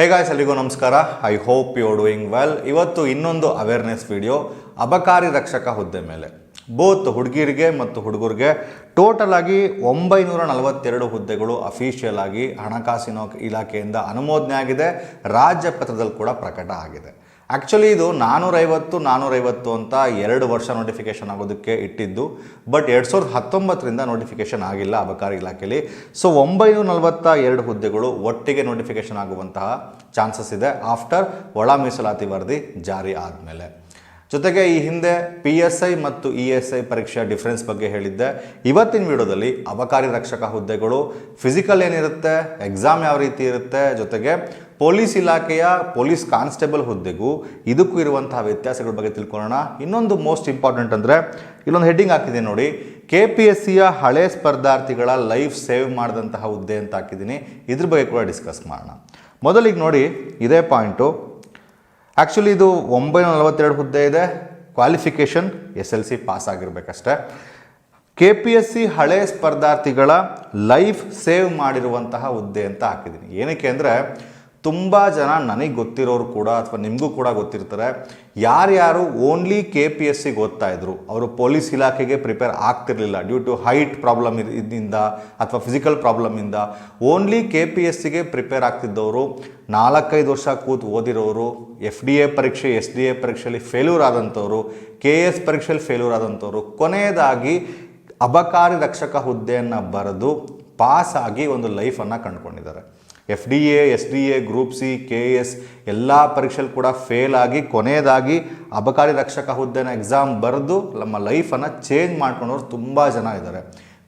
Hey guys ಎಲ್ರಿಗೂ ನಮಸ್ಕಾರ. I hope you doing well ಇವತ್ತು ಇನ್ನೊಂದು ಅವೇರ್ನೆಸ್ ವಿಡಿಯೋ ಅಬಕಾರಿ ರಕ್ಷಕ ಹುದ್ದೆ ಮೇಲೆ. ಬೋತ್ ಹುಡುಗಿರಿಗೆ ಮತ್ತು ಹುಡುಗರಿಗೆ ಟೋಟಲ್ ಆಗಿ ಒಂಬೈನೂರ ನಲವತ್ತೆರಡು ಹುದ್ದೆಗಳು ಅಫಿಷಿಯಲ್ ಆಗಿ ಹಣಕಾಸಿನ ಇಲಾಖೆಯಿಂದ ಅನುಮೋದನೆ ಆಗಿದೆ. ರಾಜ್ಯ ಪತ್ರದಲ್ಲಿ ಕೂಡ ಪ್ರಕಟ ಆಗಿದೆ. ಆ್ಯಕ್ಚುಲಿ ಇದು ನಾನ್ನೂರೈವತ್ತು ನಾನ್ನೂರೈವತ್ತು ಅಂತ ಎರಡು ವರ್ಷ ನೋಟಿಫಿಕೇಷನ್ ಆಗೋದಕ್ಕೆ ಇಟ್ಟಿದ್ದು ಬಟ್ ಎರಡು ಸಾವಿರದ ಹತ್ತೊಂಬತ್ತರಿಂದ ನೋಟಿಫಿಕೇಷನ್ ಆಗಿಲ್ಲ ಅಬಕಾರಿ ಇಲಾಖೆಯಲ್ಲಿ ಸೊ ಒಂಬೈನೂರ ನಲವತ್ತ ಎರಡು ಹುದ್ದೆಗಳು ಒಟ್ಟಿಗೆ ನೋಟಿಫಿಕೇಷನ್ ಆಗುವಂತಹ ಚಾನ್ಸಸ್ ಇದೆ ಆಫ್ಟರ್ ಒಳ ಮೀಸಲಾತಿ ವರದಿ ಜಾರಿ ಆದಮೇಲೆ. ಜೊತೆಗೆ ಈ ಹಿಂದೆ ಪಿ ಎಸ್ ಐ ಮತ್ತು ಇ ಎಸ್ ಐ ಪರೀಕ್ಷೆಯ ಡಿಫ್ರೆನ್ಸ್ ಬಗ್ಗೆ ಹೇಳಿದ್ದೆ. ಇವತ್ತಿನ ವಿಡಿಯೋದಲ್ಲಿ ಅಬಕಾರಿ ರಕ್ಷಕ ಹುದ್ದೆಗಳು ಫಿಸಿಕಲ್ ಏನಿರುತ್ತೆ ಎಕ್ಸಾಮ್ ಯಾವ ರೀತಿ ಇರುತ್ತೆ, ಜೊತೆಗೆ ಪೊಲೀಸ್ ಇಲಾಖೆಯ ಪೊಲೀಸ್ ಕಾನ್ಸ್ಟೇಬಲ್ ಹುದ್ದೆಗೂ ಇದಕ್ಕೂ ಇರುವಂತಹ ವ್ಯತ್ಯಾಸಗಳ ಬಗ್ಗೆ ತಿಳ್ಕೊಳ್ಳೋಣ. ಇನ್ನೊಂದು ಮೋಸ್ಟ್ ಇಂಪಾರ್ಟೆಂಟ್ ಅಂದರೆ ಇಲ್ಲೊಂದು ಹೆಡ್ಡಿಂಗ್ ಹಾಕಿದೆ ನೋಡಿ. ಕೆ ಪಿ ಎಸ್ ಸಿಯ ಹಳೆ ಸ್ಪರ್ಧಾರ್ಥಿಗಳ ಲೈಫ್ ಸೇವ್ ಮಾಡಿದಂತಹ ಹುದ್ದೆ ಅಂತ ಹಾಕಿದ್ದೀನಿ. ಇದ್ರ ಬಗ್ಗೆ ಕೂಡ ಡಿಸ್ಕಸ್ ಮಾಡೋಣ. ಮೊದಲಿಗೆ ನೋಡಿ, ಇದೇ ಪಾಯಿಂಟು ಆ್ಯಕ್ಚುಲಿ ಇದು ಒಂಬೈನೂರ ನಲವತ್ತೆರಡು ಹುದ್ದೆ ಇದೆ. Qualification S L C pass ಆಗಿರಬೇಕಷ್ಟೆ. K P S C ಹಳೆ ಸ್ಪರ್ಧಾರ್ಥಿಗಳ ಲೈಫ್ ಸೇವ್ ಮಾಡಿರುವಂತಹ ಹುದ್ದೆ ಅಂತ ಹಾಕಿದ್ದೀನಿ. ಏನಕ್ಕೆ ಅಂದರೆ ತುಂಬ ಜನ ನನಗೆ ಗೊತ್ತಿರೋರು ಕೂಡ ಅಥವಾ ನಿಮಗೂ ಕೂಡ ಗೊತ್ತಿರ್ತಾರೆ. ಯಾರ್ಯಾರು ಓನ್ಲಿ ಕೆ ಪಿ ಎಸ್ ಸಿಗೆ ಓದ್ತಾ ಇದ್ರು, ಅವರು ಪೊಲೀಸ್ ಇಲಾಖೆಗೆ ಪ್ರಿಪೇರ್ ಆಗ್ತಿರ್ಲಿಲ್ಲ ಡ್ಯೂ ಟು ಹೈಟ್ ಪ್ರಾಬ್ಲಮ್ ಇದರಿಂದ ಅಥವಾ ಫಿಸಿಕಲ್ ಪ್ರಾಬ್ಲಮಿಂದ ಓನ್ಲಿ ಕೆ ಪಿ ಎಸ್ ಸಿಗೆ ಪ್ರಿಪೇರ್ ಆಗ್ತಿದ್ದವರು, ನಾಲ್ಕೈದು ವರ್ಷ ಕೂತು ಓದಿರೋರು ಎಫ್ ಡಿ ಎ ಪರೀಕ್ಷೆ ಎಸ್ ಡಿ ಎ ಪರೀಕ್ಷೆಯಲ್ಲಿ ಫೇಲ್ಯೂರ್ ಆದಂಥವ್ರು ಕೆ ಎಸ್ ಪರೀಕ್ಷೆಯಲ್ಲಿ ಫೇಲ್ಯೂರ್ ಆದಂಥವ್ರು ಕೊನೆಯದಾಗಿ ಅಬಕಾರಿ ರಕ್ಷಕ ಹುದ್ದೆಯನ್ನು ಬರೆದು ಪಾಸ್ ಆಗಿ ಒಂದು ಲೈಫನ್ನು ಕಂಡುಕೊಂಡಿದ್ದಾರೆ. F D A, S D A, group C, K S ಎಲ್ಲ ಪರೀಕ್ಷೆಯಲ್ಲಿ ಕೂಡ ಫೇಲ್ ಆಗಿ ಕೊನೆಯದಾಗಿ ಅಬಕಾರಿ ರಕ್ಷಕ ಹುದ್ದೆನ ಎಕ್ಸಾಮ್ ಬರೆದು ನಮ್ಮ ಲೈಫನ್ನು ಚೇಂಜ್ ಮಾಡ್ಕೊಂಡವ್ರು ತುಂಬ ಜನ ಇದ್ದಾರೆ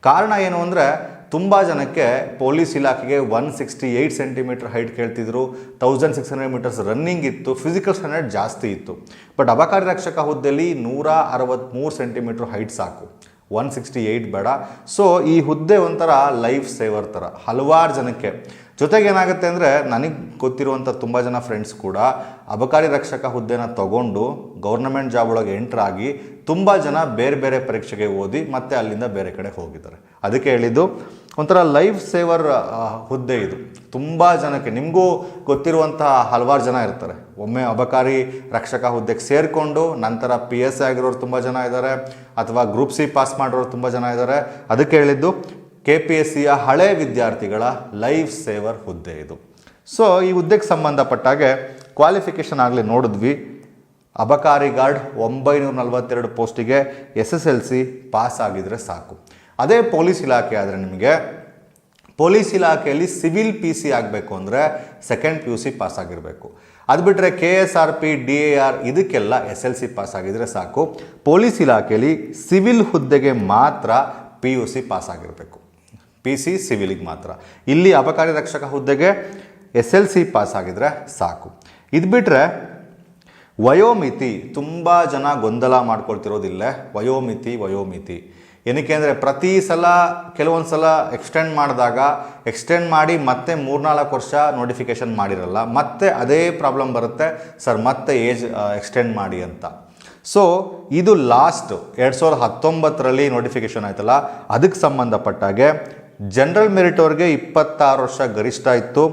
ಕಾರಣ ಏನು ಅಂದರೆ ತುಂಬ ಜನಕ್ಕೆ ಪೊಲೀಸ್ ಇಲಾಖೆಗೆ one sixty eight centimetre height ಕೇಳ್ತಿದ್ರು, thousand six hundred metres running ಇತ್ತು, ಫಿಸಿಕಲ್ ಸ್ಟ್ಯಾಂಡರ್ಡ್ ಜಾಸ್ತಿ ಇತ್ತು. ಬಟ್ ಅಬಕಾರಿ ರಕ್ಷಕ ಹುದ್ದೆಯಲ್ಲಿ ನೂರ ಅರವತ್ತ್ಮೂರು ಸೆಂಟಿಮೀಟರ್ ಹೈಟ್ ಸಾಕು. ಒನ್ ಸಿಕ್ಸ್ಟಿ ಏಯ್ಟ್ ಬೇಡ. ಸೊ ಈ ಹುದ್ದೆ ಒಂಥರ ಲೈಫ್ ಸೇವರ್ ಥರ, ಹಲವಾರು ಜನಕ್ಕೆ. ಜೊತೆಗೆ ಏನಾಗುತ್ತೆ ಅಂದರೆ ನನಗೆ ಗೊತ್ತಿರುವಂಥ ತುಂಬ ಜನ ಫ್ರೆಂಡ್ಸ್ ಕೂಡ ಅಬಕಾರಿ ರಕ್ಷಕ ಹುದ್ದೆನ ತಗೊಂಡು ಗೌರ್ನಮೆಂಟ್ ಜಾಬ್ ಒಳಗೆ ಎಂಟ್ರಾಗಿ ತುಂಬ ಜನ ಬೇರೆ ಬೇರೆ ಪರೀಕ್ಷೆಗೆ ಓದಿ ಮತ್ತೆ ಅಲ್ಲಿಂದ ಬೇರೆ ಕಡೆ ಹೋಗಿದ್ದಾರೆ. ಅದಕ್ಕೆ ಹೇಳಿದ್ದು ಒಂಥರ ಲೈಫ್ ಸೇವರ್ ಹುದ್ದೆ ಇದು. ತುಂಬ ಜನಕ್ಕೆ ನಿಮಗೂ ಗೊತ್ತಿರುವಂಥ ಹಲವಾರು ಜನ ಇರ್ತಾರೆ. ಒಮ್ಮೆ ಅಬಕಾರಿ ರಕ್ಷಕ ಹುದ್ದೆಗೆ ಸೇರಿಕೊಂಡು ನಂತರ ಪಿ ಎಸ್ ಆಗಿರೋರು ತುಂಬ ಜನ ಇದ್ದಾರೆ, ಅಥವಾ ಗ್ರೂಪ್ ಸಿ ಪಾಸ್ ಮಾಡಿರೋರು ತುಂಬ ಜನ ಇದ್ದಾರೆ. ಅದಕ್ಕೆ ಹೇಳಿದ್ದು ಕೆ ಪಿ ಎಸ್ ಸಿಯ ಹಳೆ ವಿದ್ಯಾರ್ಥಿಗಳ ಲೈಫ್ ಸೇವರ್ ಹುದ್ದೆ ಇದು. ಸೊ ಈ ಹುದ್ದೆಗೆ ಸಂಬಂಧಪಟ್ಟಾಗೆ ಕ್ವಾಲಿಫಿಕೇಷನ್ ಆಗಲಿ ನೋಡಿದ್ವಿ. ಅಬಕಾರಿ ಗಾರ್ಡ್ ಒಂಬೈನೂರ ನಲವತ್ತೆರಡು ಪೋಸ್ಟಿಗೆ S S L C pass ಆಗಿದರೆ ಸಾಕು. ಅದೇ ಪೊಲೀಸ್ ಇಲಾಖೆ ಆದರೆ ನಿಮಗೆ ಪೊಲೀಸ್ ಇಲಾಖೆಯಲ್ಲಿ ಸಿವಿಲ್ ಪಿ ಸಿ ಆಗಬೇಕು ಅಂದರೆ second P U C pass ಆಗಿರಬೇಕು. ಅದು ಬಿಟ್ಟರೆ K S R P, D A R ಇದಕ್ಕೆಲ್ಲ ಎಸ್ ಎಲ್ ಸಿ ಪಾಸ್ ಆಗಿದರೆ ಸಾಕು. ಪೊಲೀಸ್ ಇಲಾಖೆಯಲ್ಲಿ ಸಿವಿಲ್ ಹುದ್ದೆಗೆ ಮಾತ್ರ ಪಿ ಯು ಸಿ ಪಾಸ್ ಆಗಿರಬೇಕು. ಪಿ ಸಿ ಸಿವಿಲಿಗೆ ಮಾತ್ರ. ಇಲ್ಲಿ ಅಬಕಾರಿ ರಕ್ಷಕ ಹುದ್ದೆಗೆ ಎಸ್ ಎಲ್ ಸಿ ಪಾಸ್ ಆಗಿದ್ರೆ ಸಾಕು. ಇದು ಬಿಟ್ಟರೆ ವಯೋಮಿತಿ ತುಂಬ ಜನ ಗೊಂದಲ ಮಾಡ್ಕೊಳ್ತಿರೋದಿಲ್ಲ? ವಯೋಮಿತಿ ವಯೋಮಿತಿ. ಏನಕ್ಕೆ ಅಂದರೆ ಪ್ರತಿ ಸಲ ಕೆಲವೊಂದು ಸಲ ಎಕ್ಸ್ಟೆಂಡ್ ಮಾಡಿದಾಗ ಎಕ್ಸ್ಟೆಂಡ್ ಮಾಡಿ ಮತ್ತೆ ಮೂರ್ನಾಲ್ಕು ವರ್ಷ ನೋಟಿಫಿಕೇಷನ್ ಮಾಡಿರಲ್ಲ. ಮತ್ತೆ ಅದೇ ಪ್ರಾಬ್ಲಮ್ ಬರುತ್ತೆ, ಸರ್, ಮತ್ತೆ ಏಜ್ ಎಕ್ಸ್ಟೆಂಡ್ ಮಾಡಿ ಅಂತ. ಸೊ ಇದು ಲಾಸ್ಟ್ ಎರಡು ಸಾವಿರದ ಹತ್ತೊಂಬತ್ತರಲ್ಲಿ ನೋಟಿಫಿಕೇಷನ್ ಆಯ್ತಲ್ಲ? ಅದಕ್ಕೆ ಸಂಬಂಧಪಟ್ಟಾಗೆ ಜನರಲ್ ಮೆರಿಟ್ ಅವ್ರಿಗೆ ಇಪ್ಪತ್ತಾರು ವರ್ಷ ಗರಿಷ್ಠ ಇತ್ತು.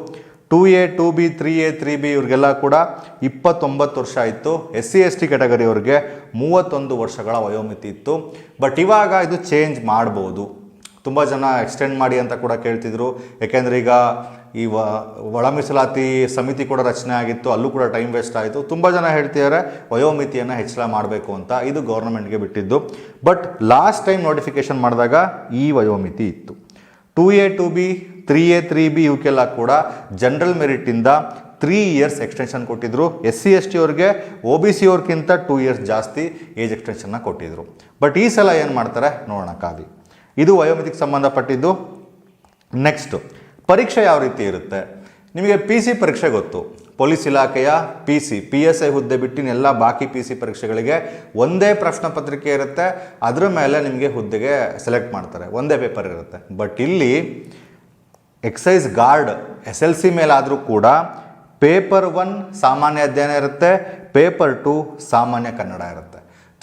Two A two B three A three B ಇವ್ರಿಗೆಲ್ಲ ಕೂಡ ಇಪ್ಪತ್ತೊಂಬತ್ತು ವರ್ಷ ಇತ್ತು. S C S T category ಅವ್ರಿಗೆ ಮೂವತ್ತೊಂದು ವರ್ಷಗಳ ವಯೋಮಿತಿ ಇತ್ತು. ಬಟ್ ಇವಾಗ ಇದು ಚೇಂಜ್ ಮಾಡ್ಬೋದು. ತುಂಬ ಜನ ಎಕ್ಸ್ಟೆಂಡ್ ಮಾಡಿ ಅಂತ ಕೂಡ ಕೇಳ್ತಿದ್ರು. ಯಾಕೆಂದರೆ ಈಗ ಈ ಒಳ ಮೀಸಲಾತಿ ಸಮಿತಿ ಕೂಡ ರಚನೆ ಆಗಿತ್ತು. ಅಲ್ಲೂ ಕೂಡ ಟೈಮ್ ವೇಸ್ಟ್ ಆಯಿತು. ತುಂಬ ಜನ ಹೇಳ್ತಿದ್ದಾರೆ ವಯೋಮಿತಿಯನ್ನು ಹೆಚ್ಚಳ ಮಾಡಬೇಕು ಅಂತ. ಇದು ಗೌರ್ಮೆಂಟ್ಗೆ ಬಿಟ್ಟಿದ್ದು. ಬಟ್ ಲಾಸ್ಟ್ ಟೈಮ್ ನೋಟಿಫಿಕೇಶನ್ ಮಾಡಿದಾಗ ಈ ವಯೋಮಿತಿ ಇತ್ತು. Two A two B three A three B ಇವಕ್ಕೆಲ್ಲ ಕೂಡ ಜನರಲ್ ಮೆರಿಟಿಂದ ತ್ರೀ ಇಯರ್ಸ್ ಎಕ್ಸ್ಟೆನ್ಷನ್ ಕೊಟ್ಟಿದ್ದರು ಎಸ್ ಸಿ ಎಸ್ ಟಿ ಅವ್ರಿಗೆ ಒ ಬಿ ಸಿ ಅವ್ರಿಗಿಂತ ಟೂ ಇಯರ್ಸ್ ಜಾಸ್ತಿ ಏಜ್ ಎಕ್ಸ್ಟೆನ್ಷನ್ನ ಕೊಟ್ಟಿದ್ದರು ಬಟ್ ಈ ಸಲ ಏನು ಮಾಡ್ತಾರೆ? ನೋಡೋಣ ಕಾವಿ ಇದು ವಯೋಮಿತಿಗೆ ಸಂಬಂಧಪಟ್ಟಿದ್ದು. ನೆಕ್ಸ್ಟು ಪರೀಕ್ಷೆ ಯಾವ ರೀತಿ ಇರುತ್ತೆ? ನಿಮಗೆ ಪಿ ಸಿ ಪರೀಕ್ಷೆ ಗೊತ್ತು. ಪೊಲೀಸ್ ಇಲಾಖೆಯ P C P S I ಹುದ್ದೆ ಬಿಟ್ಟಿನ ಎಲ್ಲ ಬಾಕಿ ಪಿ ಸಿ ಪರೀಕ್ಷೆಗಳಿಗೆ ಒಂದೇ ಪ್ರಶ್ನೆ ಪತ್ರಿಕೆ ಇರುತ್ತೆ. ಅದರ ಮೇಲೆ ನಿಮಗೆ ಹುದ್ದೆಗೆ ಸೆಲೆಕ್ಟ್ ಮಾಡ್ತಾರೆ. ಒಂದೇ ಪೇಪರ್ ಇರುತ್ತೆ. ಬಟ್ ಇಲ್ಲಿ excise guard S L C ಮೇಲಾದರೂ ಕೂಡ ಪೇಪರ್ ಒನ್ ಸಾಮಾನ್ಯ ಅಧ್ಯಯನ ಇರುತ್ತೆ. ಪೇಪರ್ ಟು ಸಾಮಾನ್ಯ ಕನ್ನಡ ಇರುತ್ತೆ.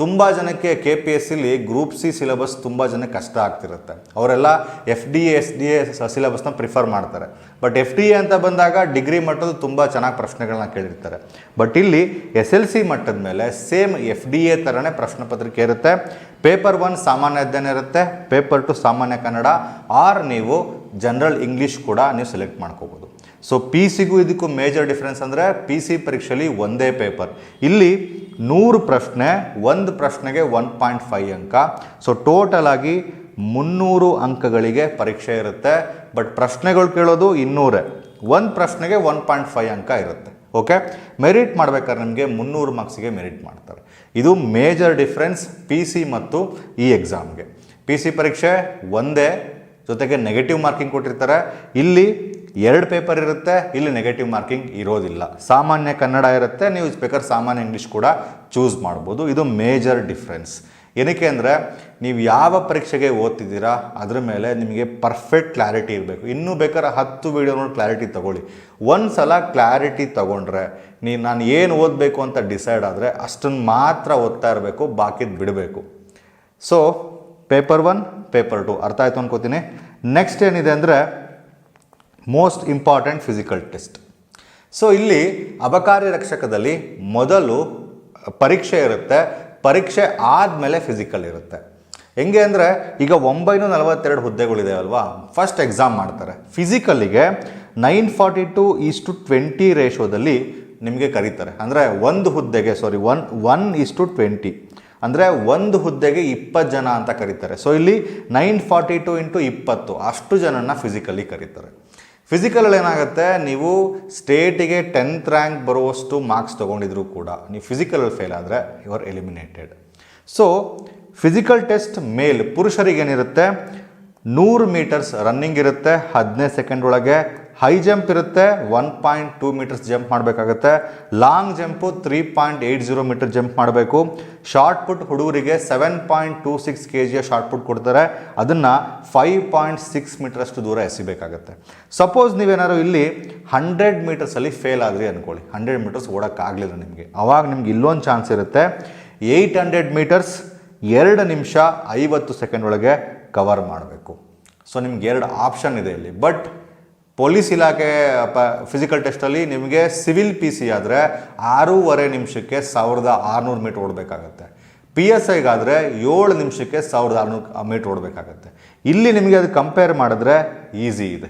ತುಂಬ ಜನಕ್ಕೆ K P S C group C syllabus ತುಂಬ ಜನಕ್ಕೆ ಕಷ್ಟ ಆಗ್ತಿರುತ್ತೆ. ಅವರೆಲ್ಲ F D A S D A ಸಿಲೆಬಸ್ನ prefer ಮಾಡ್ತಾರೆ. ಬಟ್ ಎಫ್ ಡಿ ಎ ಅಂತ ಬಂದಾಗ ಡಿಗ್ರಿ ಮಟ್ಟದ ತುಂಬ ಚೆನ್ನಾಗಿ ಪ್ರಶ್ನೆಗಳನ್ನ ಕೇಳಿರ್ತಾರೆ. ಬಟ್ ಇಲ್ಲಿ ಎಸ್ ಎಲ್ ಸಿ ಮಟ್ಟದ ಮೇಲೆ ಸೇಮ್ ಎಫ್ ಡಿ ಎ ಥರನೇ ಪ್ರಶ್ನೆ ಪತ್ರಿಕೆ ಇರುತ್ತೆ. ಪೇಪರ್ ಒನ್ ಸಾಮಾನ್ಯ ಅಧ್ಯಯನ ಇರುತ್ತೆ. ಪೇಪರ್ ಟು ಸಾಮಾನ್ಯ ಕನ್ನಡ. ಆರ್ ನೀವು ಜನರಲ್ ಇಂಗ್ಲೀಷ್ ಕೂಡ ನೀವು ಸೆಲೆಕ್ಟ್ ಮಾಡ್ಕೋಬೋದು. ಸೊ ಪಿ ಸಿಗೂ ಇದಕ್ಕೂ ಮೇಜರ್ ಡಿಫ್ರೆನ್ಸ್ ಅಂದರೆ ಪಿ ಸಿ ಪರೀಕ್ಷೆಯಲ್ಲಿ ಒಂದೇ ಪೇಪರ್ ಇಲ್ಲಿ ನೂರು ಪ್ರಶ್ನೆ, ಒಂದು ಪ್ರಶ್ನೆಗೆ ಒನ್ ಪಾಯಿಂಟ್ ಫೈವ್ ಅಂಕ. ಸೊ ಟೋಟಲ್ ಆಗಿ ಮುನ್ನೂರು ಅಂಕಗಳಿಗೆ ಪರೀಕ್ಷೆ ಇರುತ್ತೆ. ಬಟ್ ಪ್ರಶ್ನೆಗಳು ಕೇಳೋದು ಇನ್ನೂರೇ. ಒಂದು ಪ್ರಶ್ನೆಗೆ ಒನ್ ಪಾಯಿಂಟ್ ಫೈವ್ ಅಂಕ ಇರುತ್ತೆ. ಓಕೆ ಮೆರಿಟ್ ಮಾಡ್ಬೇಕಾದ್ರೆ ನಿಮಗೆ ಮುನ್ನೂರು ಮಾರ್ಕ್ಸಿಗೆ ಮೆರಿಟ್ ಮಾಡ್ತಾರೆ. ಇದು ಮೇಜರ್ ಡಿಫ್ರೆನ್ಸ್ ಪಿ ಸಿ ಮತ್ತು ಈ ಎಕ್ಸಾಮ್ಗೆ ಪಿ ಸಿ ಪರೀಕ್ಷೆ ಒಂದೇ, ಜೊತೆಗೆ ನೆಗೆಟಿವ್ ಮಾರ್ಕಿಂಗ್ ಕೊಟ್ಟಿರ್ತಾರೆ. ಇಲ್ಲಿ ಎರಡು ಪೇಪರ್ ಇರುತ್ತೆ, ಇಲ್ಲಿ ನೆಗೆಟಿವ್ ಮಾರ್ಕಿಂಗ್ ಇರೋದಿಲ್ಲ. ಸಾಮಾನ್ಯ ಕನ್ನಡ ಇರುತ್ತೆ, ನೀವು ಬೇಕಾದ್ರೆ ಸಾಮಾನ್ಯ ಇಂಗ್ಲೀಷ್ ಕೂಡ ಚೂಸ್ ಮಾಡ್ಬೋದು. ಇದು ಮೇಜರ್ ಡಿಫ್ರೆನ್ಸ್ ಏನಕ್ಕೆ ಅಂದರೆ, ನೀವು ಯಾವ ಪರೀಕ್ಷೆಗೆ ಓದ್ತಿದ್ದೀರಾ, ಅದ್ರ ಮೇಲೆ ನಿಮಗೆ ಪರ್ಫೆಕ್ಟ್ ಕ್ಲಾರಿಟಿ ಇರಬೇಕು. ಇನ್ನೂ ಬೇಕಾದ್ರೆ ಹತ್ತು ವೀಡಿಯೋ ನೋಡಿ ಕ್ಲಾರಿಟಿ ತಗೊಳ್ಳಿ. ಒಂದು ಸಲ ಕ್ಲಾರಿಟಿ ತೊಗೊಂಡ್ರೆ ನೀವು ನಾನು ಏನು ಓದಬೇಕು ಅಂತ ಡಿಸೈಡ್ ಆದರೆ ಅಷ್ಟನ್ನು ಮಾತ್ರ ಓದ್ತಾ ಇರಬೇಕು, ಬಾಕಿದ್ ಬಿಡಬೇಕು. So paper one paper two ಅರ್ಥ ಆಯಿತು ಅನ್ಕೋತೀನಿ. ನೆಕ್ಸ್ಟ್ ಏನಿದೆ ಅಂದರೆ most important physical test so ಇಲ್ಲಿ ಅಬಕಾರಿ ರಕ್ಷಕದಲ್ಲಿ ಮೊದಲು ಪರೀಕ್ಷೆ ಇರುತ್ತೆ. ಪರೀಕ್ಷೆ ಆದಮೇಲೆ ಫಿಸಿಕಲ್ ಇರುತ್ತೆ. ಹೆಂಗೆ ಅಂದರೆ, ಈಗ ಒಂಬೈನೂರ ನಲವತ್ತೆರಡು ಹುದ್ದೆಗಳಿದೆ ಅಲ್ವಾ? ಫಸ್ಟ್ ಎಕ್ಸಾಮ್ ಮಾಡ್ತಾರೆ. ಫಿಸಿಕಲ್ಲಿಗೆ nine forty two is to twenty ರೇಷೋದಲ್ಲಿ ನಿಮಗೆ ಕರೀತಾರೆ. ಅಂದರೆ ಒಂದು ಹುದ್ದೆಗೆ sorry one one is to twenty ಅಂದರೆ ಒಂದು ಹುದ್ದೆಗೆ ಇಪ್ಪತ್ತು ಜನ ಅಂತ ಕರೀತಾರೆ. ಸೊ ಇಲ್ಲಿ ನೈನ್ ಫಾರ್ಟಿ ಟು ಇಂಟು ಇಪ್ಪತ್ತು. ಅಷ್ಟು ಜನನ ಫಿಸಿಕಲಿ ಕರೀತಾರೆ. ಫಿಸಿಕಲಲ್ಲಿ ಏನಾಗುತ್ತೆ? ನೀವು ಸ್ಟೇಟಿಗೆ ಟೆಂತ್ ರ್ಯಾಂಕ್ ಬರುವಷ್ಟು ಮಾರ್ಕ್ಸ್ ತೊಗೊಂಡಿದ್ರು ಕೂಡ, ನೀವು ಫಿಸಿಕಲಲ್ಲಿ ಫೇಲ್ ಆದರೆ you are eliminated so physical test male ಪುರುಷರಿಗೇನಿರುತ್ತೆ? ನೂರು ಮೀಟರ್ಸ್ ರನ್ನಿಂಗ್ ಇರುತ್ತೆ, ಹದಿನೈದು ಸೆಕೆಂಡ್ ಒಳಗೆ. ಹೈ ಜಂಪ್ ಇರುತ್ತೆ one point two metres jump ಮಾಡಬೇಕಾಗುತ್ತೆ. Long jump three point eight zero metre jump ಮಾಡಬೇಕು. ಶಾರ್ಟ್ ಪುಟ್ ಹುಡುಗರಿಗೆ seven point two six K ಜಿಯ short put ಕೊಡ್ತಾರೆ. ಅದನ್ನು ಫೈವ್ ಪಾಯಿಂಟ್ ಸಿಕ್ಸ್ ಮೀಟರಷ್ಟು ದೂರ ಎಸಿಬೇಕಾಗತ್ತೆ. ಸಪೋಸ್ ನೀವೇನಾದ್ರು ಇಲ್ಲಿ ಹಂಡ್ರೆಡ್ ಮೀಟರ್ಸಲ್ಲಿ ಫೇಲ್ ಆದ್ರಿ ಅಂದ್ಕೊಳ್ಳಿ ಹಂಡ್ರೆಡ್ ಮೀಟರ್ಸ್ ಓಡೋಕ್ಕಾಗಲಿಲ್ಲ ನಿಮಗೆ. ಅವಾಗ ನಿಮ್ಗೆ ಇಲ್ಲೊಂದು ಚಾನ್ಸ್ ಇರುತ್ತೆ. ಏಯ್ಟ್ ಹಂಡ್ರೆಡ್ ಮೀಟರ್ಸ್ ಎರಡು ನಿಮಿಷ ಐವತ್ತು ಸೆಕೆಂಡ್ ಒಳಗೆ ಕವರ್ ಮಾಡಬೇಕು. ಸೊ ನಿಮ್ಗೆ ಎರಡು ಆಪ್ಷನ್ ಇದೆ ಇಲ್ಲಿ. ಬಟ್ ಪೊಲೀಸ್ ಇಲಾಖೆ, ಪ ಫಿಸಿಕಲ್ ಟೆಸ್ಟಲ್ಲಿ ನಿಮಗೆ ಸಿವಿಲ್ ಪಿ ಸಿ ಆದರೆ ಆರೂವರೆ ನಿಮಿಷಕ್ಕೆ ಸಾವಿರದ ಆರುನೂರು ಮೀಟ್ರ್ ಓಡಬೇಕಾಗತ್ತೆ. ಪಿ ಎಸ್ ಐಗಾದರೆ ಏಳು ನಿಮಿಷಕ್ಕೆ ಸಾವಿರದ ಆರುನೂರು ಮೀಟ್ರ್ ಓಡಬೇಕಾಗತ್ತೆ. ಇಲ್ಲಿ ನಿಮಗೆ ಅದು ಕಂಪೇರ್ ಮಾಡಿದ್ರೆ ಈಸಿ ಇದೆ.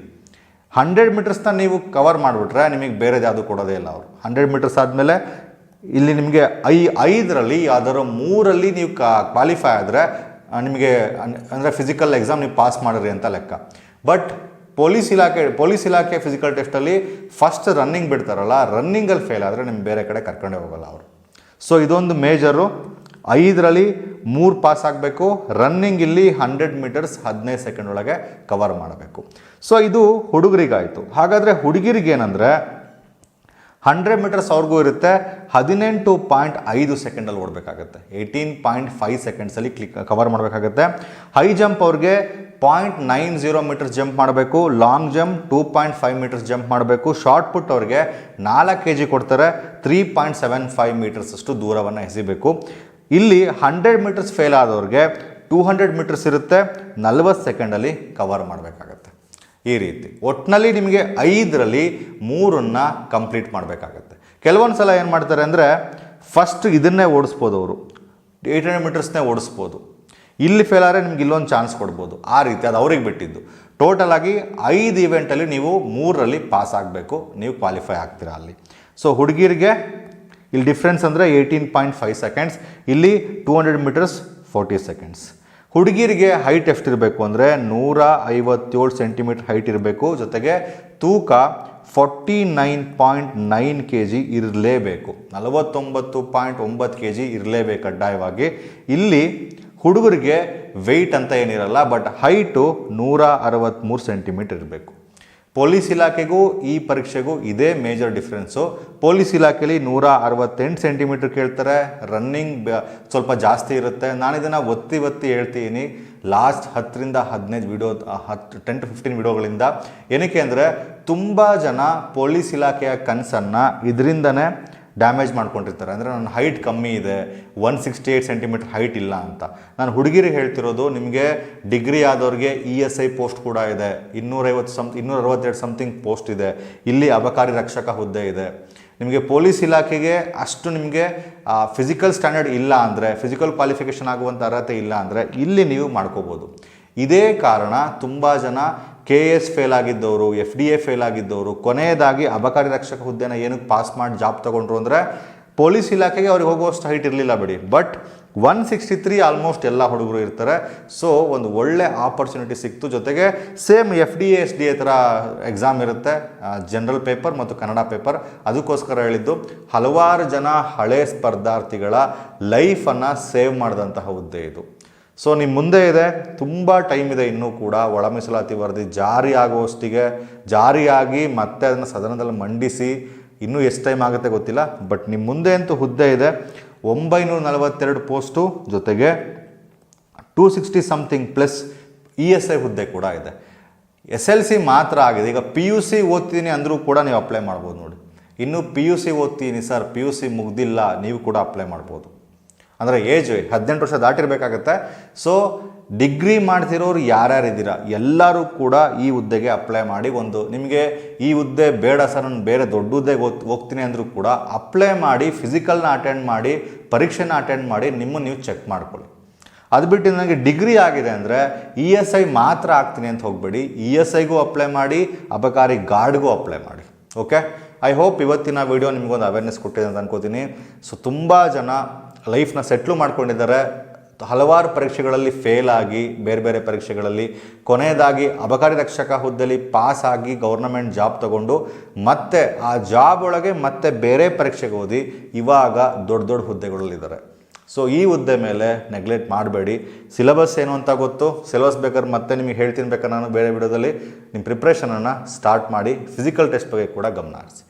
ಹಂಡ್ರೆಡ್ ಮೀಟರ್ಸ್ನ ನೀವು ಕವರ್ ಮಾಡಿಬಿಟ್ರೆ ನಿಮಗೆ ಬೇರೆ ಯಾವುದು ಕೊಡೋದೇ ಇಲ್ಲ ಅವರು. ಹಂಡ್ರೆಡ್ ಮೀಟರ್ಸ್ ಆದಮೇಲೆ ಇಲ್ಲಿ ನಿಮಗೆ ಐ, ಐದರಲ್ಲಿ ಯಾವ್ದಾದ್ರು ಮೂರಲ್ಲಿ ನೀವು ಕ್ವಾಲಿಫೈ ಆದರೆ ನಿಮಗೆ, ಅಂದರೆ ಫಿಸಿಕಲ್ ಎಕ್ಸಾಮ್ ನೀವು ಪಾಸ್ ಮಾಡಿರಿ ಅಂತ ಲೆಕ್ಕ. ಬಟ್ ಪೊಲೀಸ್ ಇಲಾಖೆ ಪೊಲೀಸ್ ಇಲಾಖೆ ಫಿಸಿಕಲ್ ಟೆಸ್ಟಲ್ಲಿ ಫಸ್ಟ್ ರನ್ನಿಂಗ್ ಬಿಡ್ತಾರಲ್ಲ ರನ್ನಿಂಗಲ್ಲಿ ಫೇಲ್ ಆದರೆ ನಿಮ್ಮ ಬೇರೆ ಕಡೆ ಕರ್ಕೊಂಡೇ ಹೋಗಲ್ಲ ಅವರು. ಸೊ ಇದೊಂದು ಮೇಜರು ಐದರಲ್ಲಿ ಮೂರು ಪಾಸ್ ಆಗಬೇಕು ರನ್ನಿಂಗ್ ಇಲ್ಲಿ ಹಂಡ್ರೆಡ್ ಮೀಟರ್ಸ್ ಹದಿನೈದು ಸೆಕೆಂಡ್ ಒಳಗೆ ಕವರ್ ಮಾಡಬೇಕು. ಸೊ ಇದು ಹುಡುಗರಿಗಾಯಿತು. ಹಾಗಾದರೆ ಹುಡುಗಿರಿಗೆ ಏನಂದರೆ ಹಂಡ್ರೆಡ್ ಮೀಟರ್ಸ್ ಅವ್ರಿಗೂ ಇರುತ್ತೆ, ಹದಿನೆಂಟು ಪಾಯಿಂಟ್ ಐದು ಸೆಕೆಂಡಲ್ಲಿ ಓಡಬೇಕಾಗುತ್ತೆ. ಏಯ್ಟೀನ್ ಪಾಯಿಂಟ್ ಫೈವ್ ಸೆಕೆಂಡ್ಸಲ್ಲಿ ಕ್ಲಿಕ್ ಕವರ್ ಮಾಡಬೇಕಾಗುತ್ತೆ. ಹೈ ಜಂಪ್ ಅವ್ರಿಗೆ point nine zero metres jump ಮಾಡಬೇಕು, long jump two point five metres jump ಮಾಡಬೇಕು, ಶಾರ್ಟ್ ಪುಟ್ ಅವ್ರಿಗೆ ನಾಲ್ಕು ಕೆ ಜಿ ಕೊಡ್ತಾರೆ, three point seven five metres ಅಷ್ಟು ದೂರವನ್ನು ಎಸಿಬೇಕು ಇಲ್ಲಿ ಹಂಡ್ರೆಡ್ ಮೀಟರ್ಸ್ ಫೇಲ್ ಆದವ್ರಿಗೆ ಟೂ ಹಂಡ್ರೆಡ್ ಮೀಟರ್ಸ್ ಇರುತ್ತೆ, ನಲ್ವತ್ತು ಸೆಕೆಂಡಲ್ಲಿ ಕವರ್ ಮಾಡಬೇಕಾಗತ್ತೆ. ಈ ರೀತಿ. ಒಟ್ಟಿನಲ್ಲಿ ನಿಮಗೆ ಐದರಲ್ಲಿ ಮೂರನ್ನು ಕಂಪ್ಲೀಟ್ ಮಾಡಬೇಕಾಗತ್ತೆ. ಕೆಲವೊಂದು ಸಲ ಏನು ಮಾಡ್ತಾರೆ ಅಂದರೆ ಫಸ್ಟ್ ಇದನ್ನೇ ಓಡಿಸ್ಬೋದು ಅವರು. ಏಯ್ಟ್ ಹಂಡ್ರೆಡ್ ಮೀಟರ್ಸ್ನೇ ಓಡಿಸ್ಬೋದು. ಇಲ್ಲಿ ಫೇಲ್ ಆದರೆ ನಿಮ್ಗೆ ಇಲ್ಲೊಂದು ಚಾನ್ಸ್ ಕೊಡ್ಬೋದು. ಆ ರೀತಿ, ಅದು ಅವ್ರಿಗೆ ಬಿಟ್ಟಿದ್ದು. ಟೋಟಲ್ ಆಗಿ ಐದು ಇವೆಂಟಲ್ಲಿ ನೀವು ಮೂರರಲ್ಲಿ ಪಾಸ್ ಆಗಬೇಕು. ನೀವು ಕ್ವಾಲಿಫೈ ಆಗ್ತೀರಾ ಅಲ್ಲಿ. ಸೊ ಹುಡುಗಿರಿಗೆ ಇಲ್ಲಿ ಡಿಫ್ರೆನ್ಸ್ ಅಂದರೆ ಏಯ್ಟೀನ್ ಪಾಯಿಂಟ್ ಫೈವ್ ಸೆಕೆಂಡ್ಸ್ ಇಲ್ಲಿ two hundred metres forty seconds ಹುಡುಗಿರಿಗೆ height ಎಷ್ಟಿರಬೇಕು ಅಂದರೆ ನೂರ ಐವತ್ತೇಳು ಸೆಂಟಿಮೀಟರ್ ಹೈಟ್ ಇರಬೇಕು, ಜೊತೆಗೆ ತೂಕ forty nine point nine K G ಇರಲೇಬೇಕು. ನಲವತ್ತೊಂಬತ್ತು ಪಾಯಿಂಟ್ ಒಂಬತ್ತು ಕೆ ಜಿ ಇರಲೇಬೇಕು ಕಡ್ಡಾಯವಾಗಿ. ಇಲ್ಲಿ ಹುಡುಗರಿಗೆ ವೆಯ್ಟ್ ಅಂತ ಏನಿರಲ್ಲ ಬಟ್ ಹೈಟು ನೂರ ಅರವತ್ತ್ಮೂರು ಸೆಂಟಿಮೀಟರ್ ಇರಬೇಕು. ಪೊಲೀಸ್ ಇಲಾಖೆಗೂ ಈ ಪರೀಕ್ಷೆಗೂ ಇದೇ ಮೇಜರ್ ಡಿಫ್ರೆನ್ಸು ಪೊಲೀಸ್ ಇಲಾಖೆಯಲ್ಲಿ ನೂರ ಅರವತ್ತೆಂಟು ಸೆಂಟಿಮೀಟರ್ ಕೇಳ್ತಾರೆ ರನ್ನಿಂಗ್ ಸ್ವಲ್ಪ ಜಾಸ್ತಿ ಇರುತ್ತೆ. ನಾನು ಇದನ್ನು ಒತ್ತಿ ಒತ್ತಿ ಹೇಳ್ತೀನಿ. ಲಾಸ್ಟ್ ಹತ್ತರಿಂದ ಹದಿನೈದು ವಿಡಿಯೋ ಹತ್ತು ಟೆನ್ ಟು ಫಿಫ್ಟೀನ್ ವಿಡಿಯೋಗಳಿಂದ ಏನಕ್ಕೆ ಅಂದರೆ ತುಂಬ ಜನ ಪೊಲೀಸ್ ಇಲಾಖೆಯ ಕನಸನ್ನು ಇದರಿಂದನೇ ಡ್ಯಾಮೇಜ್ ಮಾಡ್ಕೊಂಡಿರ್ತಾರೆ. ಅಂದರೆ ನನ್ನ ಹೈಟ್ ಕಮ್ಮಿ ಇದೆ one sixty eight centimetre height ಇಲ್ಲ ಅಂತ. ನಾನು ಹುಡುಗಿರಿಗೆ ಹೇಳ್ತಿರೋದು, ನಿಮಗೆ ಡಿಗ್ರಿ ಆದವ್ರಿಗೆ ಇ ಎಸ್ ಐ ಪೋಸ್ಟ್ ಕೂಡ ಇದೆ. ಇನ್ನೂರೈವತ್ತು ಸಮ್ ಇನ್ನೂರ ಅರವತ್ತೆರಡು ಸಮಥಿಂಗ್ ಪೋಸ್ಟ್ ಇದೆ. ಇಲ್ಲಿ ಅಬಕಾರಿ ರಕ್ಷಕ ಹುದ್ದೆ ಇದೆ. ನಿಮಗೆ ಪೊಲೀಸ್ ಇಲಾಖೆಗೆ ಅಷ್ಟು ನಿಮಗೆ ಫಿಸಿಕಲ್ ಸ್ಟ್ಯಾಂಡರ್ಡ್ ಇಲ್ಲ ಅಂದರೆ ಫಿಸಿಕಲ್ ಕ್ವಾಲಿಫಿಕೇಷನ್ ಆಗುವಂಥ ಅರ್ಹತೆ ಇಲ್ಲ ಅಂದರೆ, ಇಲ್ಲಿ ನೀವು ಮಾಡ್ಕೋಬೋದು. ಇದೇ ಕಾರಣ ತುಂಬ ಜನ ಕೆ ಎಸ್ ಫೇಲ್ ಆಗಿದ್ದವರು ಎಫ್ ಡಿ ಎ ಫೇಲ್ ಆಗಿದ್ದವರು, ಕೊನೆಯದಾಗಿ ಅಬಕಾರಿ ರಕ್ಷಕ ಹುದ್ದೆನ ಏನಕ್ಕೆ ಪಾಸ್ ಮಾಡಿ ಜಾಬ್ ತೊಗೊಂಡ್ರು ಅಂದರೆ ಪೊಲೀಸ್ ಇಲಾಖೆಗೆ ಅವ್ರಿಗೆ ಹೋಗುವಷ್ಟು ಹೈಟ್ ಇರಲಿಲ್ಲ ಬಿಡಿ. But one sixty three almost ಎಲ್ಲ ಹುಡುಗರು ಇರ್ತಾರೆ. ಸೊ ಒಂದು ಒಳ್ಳೆ ಆಪರ್ಚುನಿಟಿ ಸಿಕ್ತು. ಜೊತೆಗೆ same F D S D A ಥರ ಎಕ್ಸಾಮ್ ಇರುತ್ತೆ. ಜನರಲ್ ಪೇಪರ್ ಮತ್ತು ಕನ್ನಡ ಪೇಪರ್ ಅದಕ್ಕೋಸ್ಕರ ಹೇಳಿದ್ದು, ಹಲವಾರು ಜನ ಹಳೆ ಸ್ಪರ್ಧಾರ್ಥಿಗಳ ಲೈಫನ್ನು ಸೇವ್ ಮಾಡಿದಂತಹ ಹುದ್ದೆ ಇದು. ಸೊ ನಿಮ್ಮ ಮುಂದೆ ಇದೆ, ತುಂಬ ಟೈಮ್ ಇದೆ ಇನ್ನೂ ಕೂಡ ಒಳ ಮೀಸಲಾತಿ ವರದಿ ಜಾರಿ ಆಗುವಷ್ಟಿಗೆ ಜಾರಿಯಾಗಿ ಮತ್ತೆ ಅದನ್ನು ಸದನದಲ್ಲಿ ಮಂಡಿಸಿ, ಇನ್ನೂ ಎಷ್ಟು ಟೈಮ್ ಆಗುತ್ತೆ ಗೊತ್ತಿಲ್ಲ ಬಟ್ ನಿಮ್ಮ ಮುಂದೆ ಅಂತೂ ಹುದ್ದೆ ಇದೆ. ಒಂಬೈನೂರ ನಲವತ್ತೆರಡು ಪೋಸ್ಟು ಜೊತೆಗೆ two sixty something plus E S I ಹುದ್ದೆ ಕೂಡ ಇದೆ. ಎಸ್ ಎಲ್ ಸಿ ಮಾತ್ರ ಆಗಿದೆ. ಈಗ ಪಿ ಯು ಸಿ ಓದ್ತೀನಿ ಅಂದರೂ ಕೂಡ ನೀವು ಅಪ್ಲೈ ಮಾಡ್ಬೋದು ನೋಡಿ. ಇನ್ನು ಪಿ ಯು ಸಿ ಓದ್ತೀನಿ ಸರ್ ಪಿ ಯು ಸಿ ಮುಗ್ದಿಲ್ಲ, ನೀವು ಕೂಡ ಅಪ್ಲೈ ಮಾಡ್ಬೋದು. ಅಂದರೆ ಏಜ್ ಹದಿನೆಂಟು ವರ್ಷ ದಾಟಿರಬೇಕಾಗತ್ತೆ. So degree ಮಾಡ್ತಿರೋರು ಯಾರ್ಯಾರಿದ್ದೀರಾ? ಎಲ್ಲರೂ ಕೂಡ ಈ ಹುದ್ದೆಗೆ ಅಪ್ಲೈ ಮಾಡಿ ಒಂದು ನಿಮಗೆ ಈ ಹುದ್ದೆ ಬೇಡ ಸರ್, ನಾನು ಬೇರೆ ದೊಡ್ಡ ಹುದ್ದೆಗೆ ಹೋಗ್, ಹೋಗ್ತೀನಿ ಅಂದರೂ ಕೂಡ ಅಪ್ಲೈ ಮಾಡಿ ಫಿಸಿಕಲ್ನ ಅಟೆಂಡ್ ಮಾಡಿ, ಪರೀಕ್ಷೆನ ಅಟೆಂಡ್ ಮಾಡಿ, ನಿಮ್ಮನ್ನು ನೀವು ಚೆಕ್ ಮಾಡ್ಕೊಳ್ಳಿ. ಅದು ಬಿಟ್ಟು ನನಗೆ ಡಿಗ್ರಿ ಆಗಿದೆ ಅಂದರೆ ಇ ಎಸ್ ಐ ಮಾತ್ರ ಆಗ್ತೀನಿ ಅಂತ ಹೋಗಬೇಡಿ. ಇ ಎಸ್ ಐಗೂ ಅಪ್ಲೈ ಮಾಡಿ, ಅಬಕಾರಿ ಗಾರ್ಡ್ಗೂ ಅಪ್ಲೈ ಮಾಡಿ. ಓಕೆ ಐ ಹೋಪ್ ಇವತ್ತಿನ ವಿಡಿಯೋ ನಿಮಗೊಂದು ಅವೇರ್ನೆಸ್ ಕೊಟ್ಟಿದೆ ಅಂತ ಅನ್ಕೋತೀನಿ. ಸೊ ತುಂಬ ಜನ ಲೈಫ್ನ ಸೆಟ್ಲು ಮಾಡ್ಕೊಂಡಿದ್ದಾರೆ. ಹಲವಾರು ಪರೀಕ್ಷೆಗಳಲ್ಲಿ ಫೇಲ್ ಆಗಿ, ಬೇರೆ ಬೇರೆ ಪರೀಕ್ಷೆಗಳಲ್ಲಿ. ಕೊನೆಯದಾಗಿ ಅಬಕಾರಿ ರಕ್ಷಕ ಹುದ್ದೆಯಲ್ಲಿ ಪಾಸ್ ಆಗಿ ಗೌರ್ನಮೆಂಟ್ ಜಾಬ್ ತಗೊಂಡು ಮತ್ತೆ ಆ ಜಾಬ್ ಒಳಗೆ ಮತ್ತೆ ಬೇರೆ ಪರೀಕ್ಷೆಗೆ ಓದಿ ಇವಾಗ ದೊಡ್ಡ ದೊಡ್ಡ ಹುದ್ದೆಗಳಲ್ಲಿದ್ದಾರೆ. ಸೊ ಈ ಹುದ್ದೆ ಮೇಲೆ ನೆಗ್ಲೆಕ್ಟ್ ಮಾಡಬೇಡಿ. ಸಿಲೆಬಸ್ ಏನು ಅಂತ ಗೊತ್ತು? ಸಿಲೆಬಸ್ ಬೇಕಾದ್ರೆ ಮತ್ತೆ ನಿಮಗೆ ಹೇಳ್ತೀನಿ ಬೇಕಾದ್ರೆ ನಾನು ಬೇರೆ ವಿಡಿಯೋದಲ್ಲಿ ನಿಮ್ಮ ಪ್ರಿಪ್ರೇಷನನ್ನು ಸ್ಟಾರ್ಟ್ ಮಾಡಿ ಫಿಸಿಕಲ್ ಟೆಸ್ಟ್ ಬಗ್ಗೆ ಕೂಡ ಗಮನ ಹರಿಸಿ.